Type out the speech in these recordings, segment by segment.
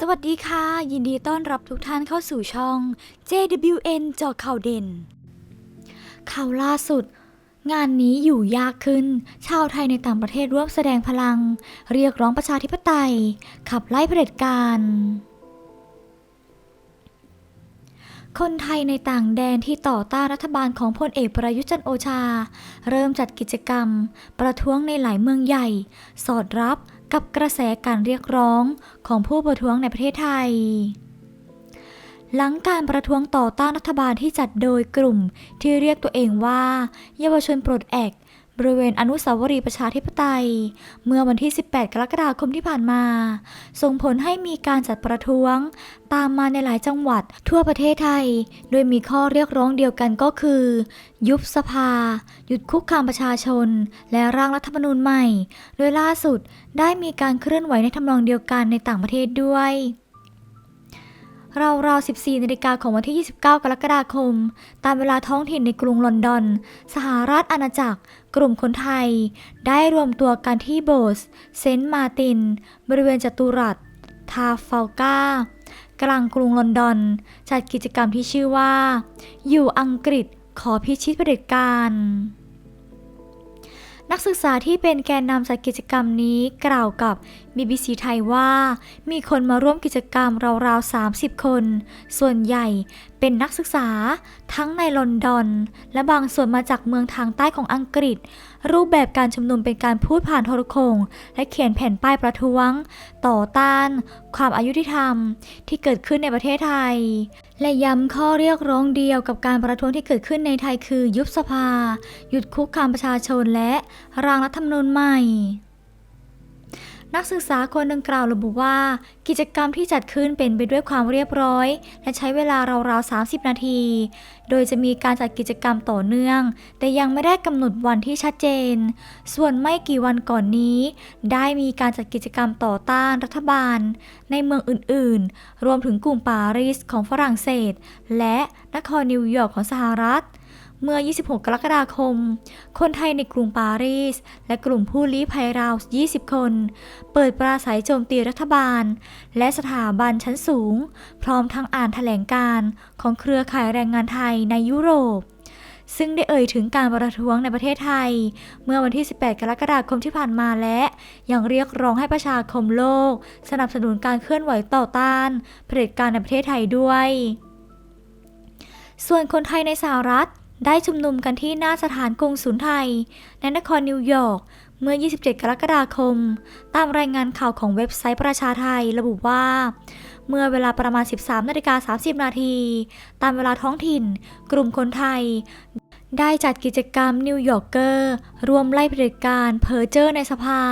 สวัสดีค่ะ ยินดีต้อนรับทุกท่านเข้าสู่ช่อง JWN จอข่าวเด่น ข่าวล่าสุด งานนี้อยู่ยากขึ้น ชาวไทยในต่างประเทศร่วมแสดงพลัง เรียกร้องประชาธิปไตย ขับไล่เผด็จการคนไทยในต่างแดนที่ต่อต้านรัฐบาลของพลเอกประยุทธ์จันโอชา เริ่มจัดกิจกรรม ประท้วงในหลายเมืองใหญ่ สอดรับ กับกระแสการเรียกร้องของผู้ประท้วงในประเทศไทย หลังการประท้วงต่อต้านรัฐบาลที่จัดโดยกลุ่มที่เรียกตัวเองว่า เยาวชนปลดแอก บริเวณอนุสาวรีย์ประชาธิปไตย เมื่อวันที่ 18 กรกฎาคมที่ผ่านมา ส่งผลให้มีการจัดประท้วง ตามมาในหลายจังหวัดทั่วประเทศไทย โดยมีข้อเรียกร้องเดียวกันก็คือ ยุบสภา หยุดคุกคามประชาชน และร่างรัฐธรรมนูญใหม่ โดยล่าสุดได้มีการเคลื่อนไหวในทำนองเดียวกันในต่างประเทศด้วยราวๆ 14 นาฬิกาของวันที่ 29 กรกฎาคม ตามเวลาท้องถิ่นในกรุงลอนดอน สหราชอาณาจักร กลุ่มคนไทยได้รวมตัวกันที่โบสถ์เซนต์มาติน บริเวณจัตุรัส ทาฟัลกากลางกรุงลอนดอน จัดกิจกรรมที่ชื่อว่า อยู่อังกฤษขอพิชิตเผด็จการนักศึกษาที่เป็นแกนนำจัดกิจกรรมนี้กล่าวกับ BBC ไทยว่า มีคนมาร่วมกิจกรรมราวๆ 30 คน ส่วนใหญ่เป็นนักศึกษาทั้งในลอนดอน และบางส่วนมาจากเมืองทางใต้ของอังกฤษ รูปแบบการชุมนุมเป็นการพูดผ่านโทรโขงและเขียนแผ่นป้ายประท้วง ต่อต้าน ความอายุติธรรม ที่เกิดขึ้นในประเทศไทย และย้ำข้อเรียกร้องเดียวกับการประท้วงที่เกิดขึ้นในไทยคือยุบสภา หยุดคุกคามประชาชนและร่างรัฐธรรมนูญใหม่ นักศึกษาคนดังกล่าวระบุว่า กิจกรรมที่จัดขึ้นเป็นไปด้วยความเรียบร้อย และใช้เวลาราวๆ 30 นาที โดยจะมีการจัดกิจกรรมต่อเนื่อง แต่ยังไม่ได้กำหนดวันที่ชัดเจน ส่วนไม่กี่วันก่อนนี้ ได้มีการจัดกิจกรรมต่อต้านรัฐบาล ในเมืองอื่นๆ รวมถึงกรุงปารีสของฝรั่งเศส และนครนิวยอร์กของสหรัฐ เมื่อ 26 กรกฎาคม คนไทยในกรุงปารีส และกลุ่มผู้ลี้ภัยราว 20 คน เปิดปราศัยโจมตีรัฐบาล และสถาบันชั้นสูง พร้อมทั้งอ่านแถลงการของเครือข่ายแรงงานไทยในยุโรป ซึ่งได้เอ่ยถึงการประท้วงในประเทศไทย เมื่อวันที่ 18 กรกฎาคมที่ผ่านมาและ ยังเรียกร้องให้ประชาคมโลก สนับสนุนการเคลื่อนไหวต่อต้านเผด็จการในประเทศไทยด้วย ส่วนคนไทยในสหรัฐ ได้ชุมนุมกันที่หน้าสถานกงศูนย์ไทย ในนครนิวยอร์กเมื่อ 27 กรกฎาคม ตามรายงานข่าวของเว็บไซต์ประชาไทยระบุว่า เมื่อเวลาประมาณ 13นาฬิกา30 นาที ตามเวลาท้องถิ่น กลุ่มคนไทย ได้จัดกิจกรรมนิวยอร์กเกอร์รวมไล่เผด็จการเพอเจอร์ในสภา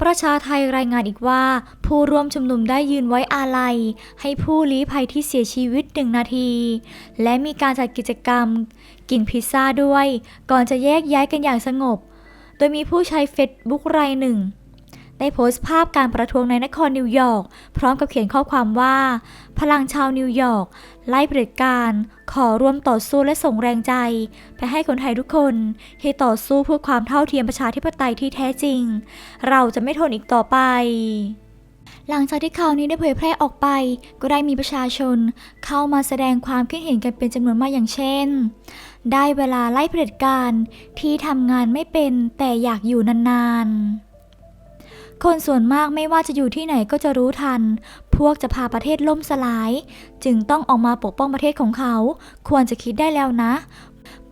ประชาไทยรายงานอีกว่า ผู้ร่วมชุมนุมได้ยืนไว้อาลัย ให้ผู้ลี้ภัยที่เสียชีวิตหนึ่งนาที และมีการจัดกิจกรรม กินพิซซ่าด้วย ก่อนจะแยกย้ายกันอย่างสงบ โดยมีผู้ใช้เฟซบุ๊กรายหนึ่ง ได้โพสต์ภาพการประท้วงในนครนิวยอร์กพร้อมกับเขียนข้อความว่า พลังชาวนิวยอร์กไล่เผด็จการ ขอร่วมต่อสู้และส่งแรงใจ ไปให้คนไทยทุกคน ที่ต่อสู้เพื่อความเท่าเทียมประชาธิปไตยที่แท้จริง เราจะไม่ทนอีกต่อไปหลังจากที่ข่าวนี้ได้เผยแพร่ออกไป ก็ได้มีประชาชนเข้ามาแสดงความคิดเห็นกันเป็นจำนวนมากอย่างเช่น ได้เวลาไล่เผด็จการที่ทำงานไม่เป็นแต่อยากอยู่นานๆ คนส่วนมากไม่ว่าจะอยู่ที่ไหนก็จะรู้ทัน พวกจะพาประเทศล่มสลาย จึงต้องออกมาปกป้องประเทศของเขา ควรจะคิดได้แล้วนะ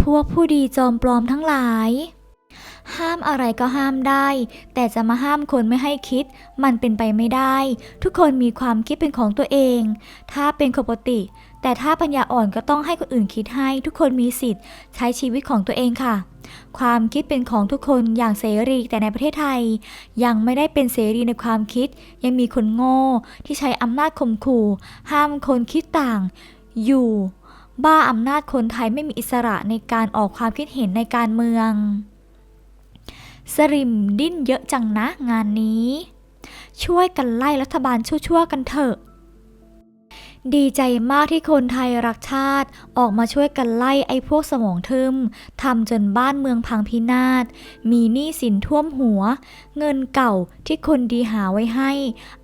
พวกผู้ดีจอมปลอมทั้งหลาย ห้ามอะไรก็ห้ามได้ แต่จะมาห้ามคนไม่ให้คิด มันเป็นไปไม่ได้ ทุกคนมีความคิดเป็นของตัวเอง ถ้าเป็นปกติ แต่ถ้าปัญญาอ่อนก็ต้องให้คนอื่นคิดให้ทุกคนมีสิทธิ์ ใช้ชีวิตของตัวเองค่ะ ความคิดเป็นของทุกคนอย่างเสรีแต่ในประเทศไทย ยังไม่ได้เป็นเสรีในความคิด ยังมีคนโง่ที่ใช้อำนาจข่มขู่ ห้ามคนคิดต่าง อยู่ บ้าอำนาจคนไทยไม่มีอิสระในการออกความคิดเห็นในการเมือง สริมดิ้นเยอะจังนะงานนี้ ช่วยกันไล่รัฐบาลชั่วๆกันเถอะ ดีใจมากที่คนไทยรักชาติ ออกมาช่วยกันไล่ไอ้พวกสมองทึมทำจนบ้านเมืองพังพินาศ มีหนี้สินท่วมหัว เงินเก่าที่คนดีหาไว้ให้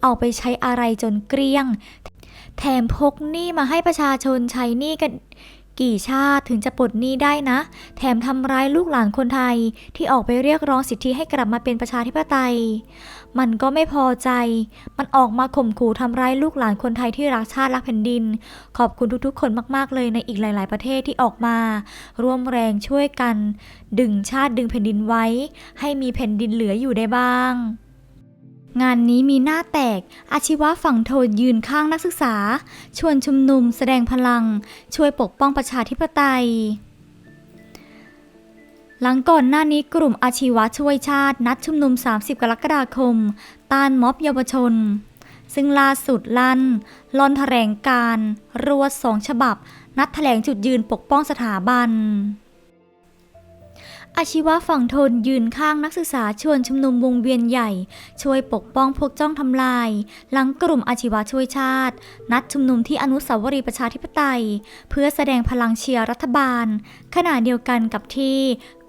เอาไปใช้อะไรจนเกลี้ยง แถมพกหนี้มาให้ประชาชนใช้หนี้กันกี่ชาติถึงจะปลดหนี้ได้นะ แถมทำร้ายลูกหลานคนไทยที่ออกไปเรียกร้องสิทธิให้กลับมาเป็นประชาธิปไตย มันก็ไม่พอใจ มันออกมาข่มขู่ทำร้ายลูกหลานคนไทยที่รักชาติรักแผ่นดิน ขอบคุณทุกๆ คนมากๆเลยในอีกหลาย ๆ ประเทศที่ออกมา ร่วมแรงช่วยกัน ดึงชาติดึงแผ่นดินไว้ ให้มีแผ่นดินเหลืออยู่ได้บ้างงานนี้มีหน้าแตก อาชีวะฝั่งโทนยืนข้างนักศึกษา ชวนชุมนุมแสดงพลัง ช่วยปกป้องประชาธิปไตย หลังก่อนหน้านี้กลุ่มอาชีวะช่วยชาตินัดชุมนุม 30 กรกฎาคม ต้านม็อบเยาวชน ซึ่งล่าสุดลั่นลอนแถลงการณ์รวสองฉบับ นัดแถลงจุดยืนปกป้องสถาบัน อาชีวะฝั่งทนยืนข้างนักศึกษาชวนชุมนุมวงเวียนใหญ่ ช่วยปกป้องพวกจ้องทำลาย หลังกลุ่มอาชีวะช่วยชาติ นัดชุมนุมที่อนุสาวรีย์ประชาธิปไตย เพื่อแสดงพลังเชียร์รัฐบาล ขณะเดียวกันกับที่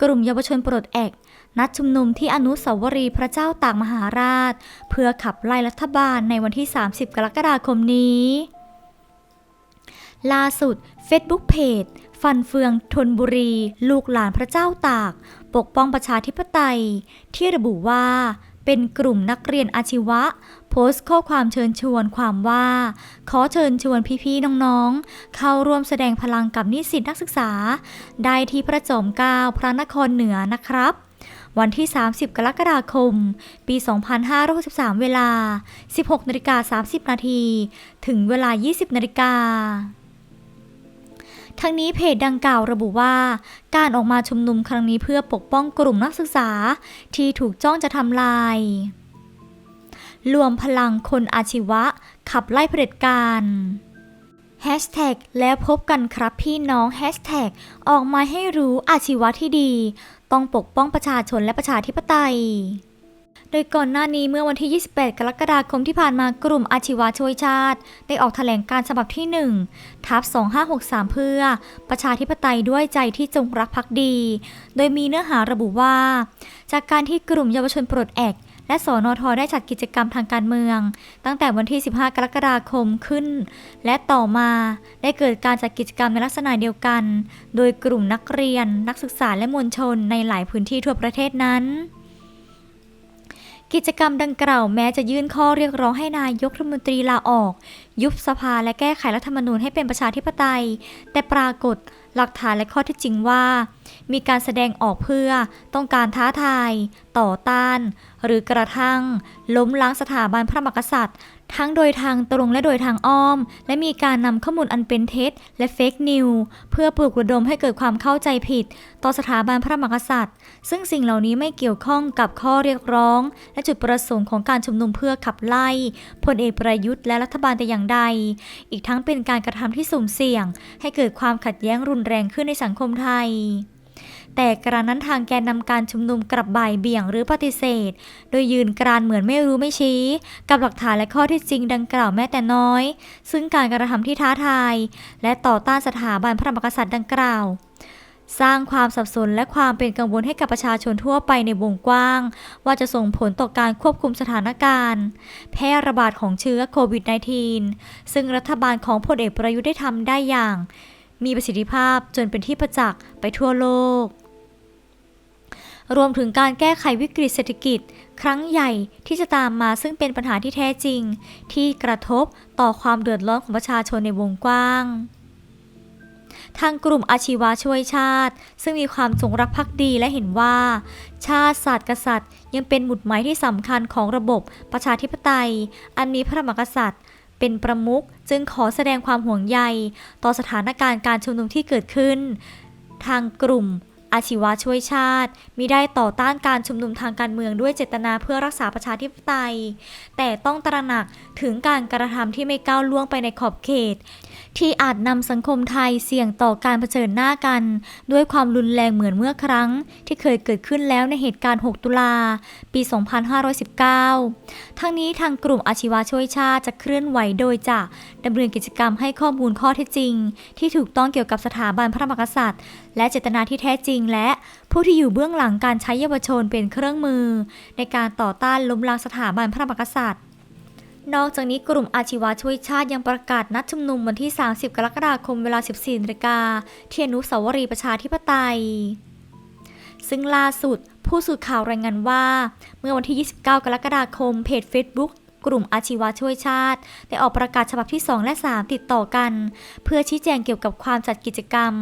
กลุ่มเยาวชนปลดแอกนัดชุมนุมที่อนุสาวรีย์พระเจ้าตากมหาราช เพื่อขับไล่รัฐบาลในวันที่ 30 กรกฎาคมนี้ ล่าสุด Facebook Page ฟันเฟืองทนบุรี ลูกหลานพระเจ้าตาก ปกป้องประชาธิปไตย ที่ระบุว่า เป็นกลุ่มนักเรียนอาชีวะ โพสต์ข้อความเชิญชวนความว่า ขอเชิญชวนพี่ๆน้องๆ เข้าร่วมแสดงพลังกับนิสิตนักศึกษา ได้ที่พระจอมเกล้าพระนครเหนือนะครับวันที่ 30 กรกฎาคม ปี 2563 เวลา 16นาฬิกา30 นาที ถึงเวลา 20นาฬิกา ทั้งนี้เพจดังกล่าวระบุว่า การออกมาชุมนุมครั้งนี้เพื่อปกป้องกลุ่มนักศึกษาที่ถูกจ้องจะทำลาย รวมพลังคนอาชีวะ ขับไล่เผด็จการแฮชแท็กแล้วพบกันครับพี่น้องแฮชแท็กออกมาให้รู้อาชีวะที่ดี ต้องปกป้องประชาชนและประชาธิปไตย โดยก่อนหน้านี้เมื่อวันที่ 28 กรกฎาคมที่ผ่านมากลุ่มอาชีวะช่วยชาติ ได้ออกแถลงการฉบับที่ 1 ทับ 2563 เพื่อ ประชาธิปไตยด้วยใจที่จงรักภักดี โดยมีเนื้อหาระบุว่า จากการที่กลุ่มเยาวชนปลดแอกและสนทได้จัดกิจกรรมทางการเมือง ตั้งแต่วันที่ 15 กรกฎาคมขึ้น และต่อมาได้เกิดการจัดกิจกรรมในลักษณะเดียวกัน โดยกลุ่มนักเรียน นักศึกษาและมวลชนในหลายพื้นที่ทั่วประเทศนั้น กิจกรรมดังกล่าวแม้จะยื่นข้อเรียกร้องให้นายกรัฐมนตรีลาออก ยุบสภาและแก้ไขรัฐธรรมนูญให้เป็นประชาธิปไตย แต่ปรากฏหลักฐานและข้อเท็จจริงว่า มีการแสดงออกเพื่อต้องการท้าทาย ต่อต้าน หรือกระทั่ง ล้มล้างสถาบันพระมหากษัตริย์ ทั้งโดยทางตรงและโดยทางอ้อม และมีการนำข้อมูลอันเป็นเท็จ และเฟกนิวเพื่อปลุกระดมให้เกิดความเข้าใจผิด ต่อสถาบันพระมหากษัตริย์ ซึ่งสิ่งเหล่านี้ไม่เกี่ยวข้องกับข้อเรียกร้อง และจุดประสงค์ของการชุมนุมเพื่อขับไล่พลเอกประยุทธ์และรัฐบาลแต่อย่างใด อีกทั้งเป็นการกระทำที่สุ่มเสี่ยง ให้เกิดความขัดแย้งรุนแรงขึ้นในสังคมไทย แต่กระนั้นทางแกนนำการชุมนุมกลับบ่ายเบี่ยงหรือปฏิเสธ โดยยืนกรานเหมือนไม่รู้ไม่ชี้ กับหลักฐานและข้อที่จริงดังกล่าวแม้แต่น้อย ซึ่งการกระทำที่ท้าทาย และต่อต้านสถาบันพระมหากษัตริย์ดังกล่าวสร้างความสับสนและความเป็นกังวลให้กับประชาชนทั่วไปในวงกว้าง ว่าจะส่งผลต่อการควบคุมสถานการณ์ แพร่ระบาดของเชื้อโควิด -19 ซึ่งรัฐบาลของพลเอกประยุทธ์ได้ทำได้อย่าง มีประสิทธิภาพจนเป็นที่ประจักษ์ไปทั่วโลก รวมถึงการแก้ไขวิกฤตเศรษฐกิจ ครั้งใหญ่ที่จะตามมาซึ่งเป็นปัญหาที่แท้จริง ที่กระทบต่อความเดือดร้อนของประชาชนในวงกว้างทางกลุ่มอาชีวะช่วยชาติ ซึ่งมีความจงรักภักดีและเห็นว่า ชาติศาสตร์กษัตริย์ ยังเป็นหมุดหมายที่สำคัญของระบบประชาธิปไตย อันมีพระมหากษัตริย์ เป็นประมุขจึงขอแสดงความห่วงใย ต่อสถานการณ์การชุมนุมที่เกิดขึ้น ทางกลุ่ม อาชีวะช่วยชาติมิได้ต่อต้านการชุมนุมทางการเมืองด้วยเจตนาเพื่อรักษาประชาธิปไตย แต่ต้องตระหนักถึงการกระทำที่ไม่ก้าวล่วงไปในขอบเขต ที่อาจนำสังคมไทยเสี่ยงต่อการเผชิญหน้ากัน ด้วยความรุนแรงเหมือนเมื่อครั้ง ที่เคยเกิดขึ้นแล้วในเหตุการณ์ 6 ตุลา ปี 2519 ทั้งนี้ทางกลุ่มอาชีวะช่วยชาติจะเคลื่อนไหวโดยจะดำเนินกิจกรรมให้ข้อมูลข้อเท็จจริง ที่ถูกต้องเกี่ยวกับสถาบันพระมหากษัตริย์ และเจตนาที่แท้จริง และผู้ที่อยู่เบื้องหลังการใช้เยาวชนเป็นเครื่องมือ ในการต่อต้านล้มล้างสถาบันพระมหากษัตริย์ นอกจากนี้กลุ่มอาชีวะช่วยชาติยังประกาศนัดชุมนุมวันที่ 30 กรกฎาคมเวลา 14นาฬิกาที่อนุสาวรีย์ประชาธิปไตย ซึ่งล่าสุดผู้สื่อข่าวรายงานว่า เมื่อวันที่ 29 กรกฎาคมเพจ Facebook กลุ่มอาชีวะช่วยชาติ ได้ออกประกาศฉบับที่ 2 และ 3 ติดต่อกัน เพื่อชี้แจงเกี่ยวกับความจัดกิจกรรม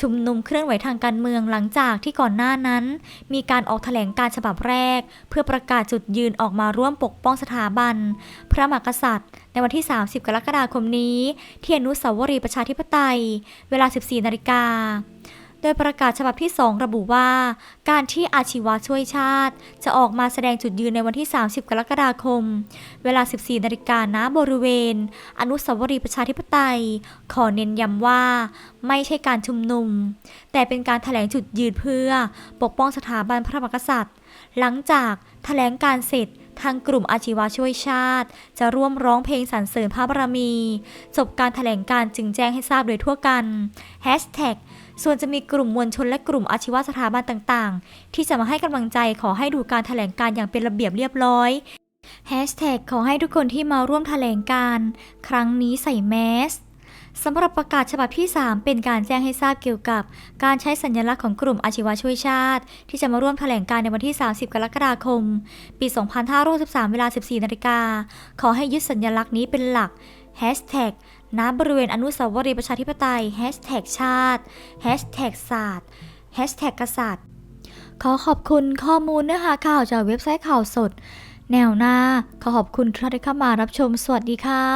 ชุมนุมเคลื่อนไหวทางการเมืองหลังจากที่ก่อนหน้านั้น มีการออกแถลงการฉบับแรก เพื่อประกาศจุดยืนออกมาร่วมปกป้องสถาบัน พระมหากษัตริย์ ในวันที่ 30 กรกฎาคมนี้ ที่อนุสาวรีย์ประชาธิปไตย เวลา 14 นาฬิกา โดยประกาศฉบับที่ 2 ระบุว่า การที่อาชีวะช่วยชาติ จะออกมาแสดงจุดยืนในวันที่ 30 กรกฎาคม เวลา 14 นาฬิกาณบริเวณ อนุสาวรีย์ประชาธิปไตย ขอเน้นย้ำว่า ไม่ใช่การชุมนุม แต่เป็นการถแถลงจุดยืนเพื่อ ปกป้องสถาบันพระมหากษัตริย์ หลังจากถแถลงการเสร็จ ทางกลุ่มอาชีวะช่วยชาติ จะร่วมร้องเพลงสรรเสริญพระบารมี จบการถแถลงการจึงแจ้งให้ทราบโดยทั่วกันส่วนจะมีกลุ่มมวลชนและกลุ่มอาชีวะสถาบันต่างๆ ที่จะมาให้กำลังใจขอให้ดูการถแถลงการอย่างเป็นระเบียบเรียบร้อยขอให้ทุกคนที่มาร่วมแถลงการ ครั้งนี้ใส่แมส สำหรับประกาศฉบับที่ 3 เป็นการแจ้งให้ทราบเกี่ยวกับ การใช้สัญลักษณ์ของกลุ่มอาชีวะช่วยชาติ ที่จะมาร่วมแถลงการในวันที่ 30 กรกฎาคม ปี 2563 เวลา 14 นาฬิกา ขอให้ยึดสัญลักษณ์นี้เป็นหลัก Hashtag ณบริเวณอนุสาวรีย์ประชาธิปไตย Hashtag ชาติ Hashtag ศาสตร์ Hashtag กษัตริย์ ขอขอบคุณข้อมูลเนื้อหาข่าวจากเว็บไซต์ข่าวสด แนวหน้า ขอขอบคุณทุกท่านที่เข้ามารับชม สวัสดีค่ะ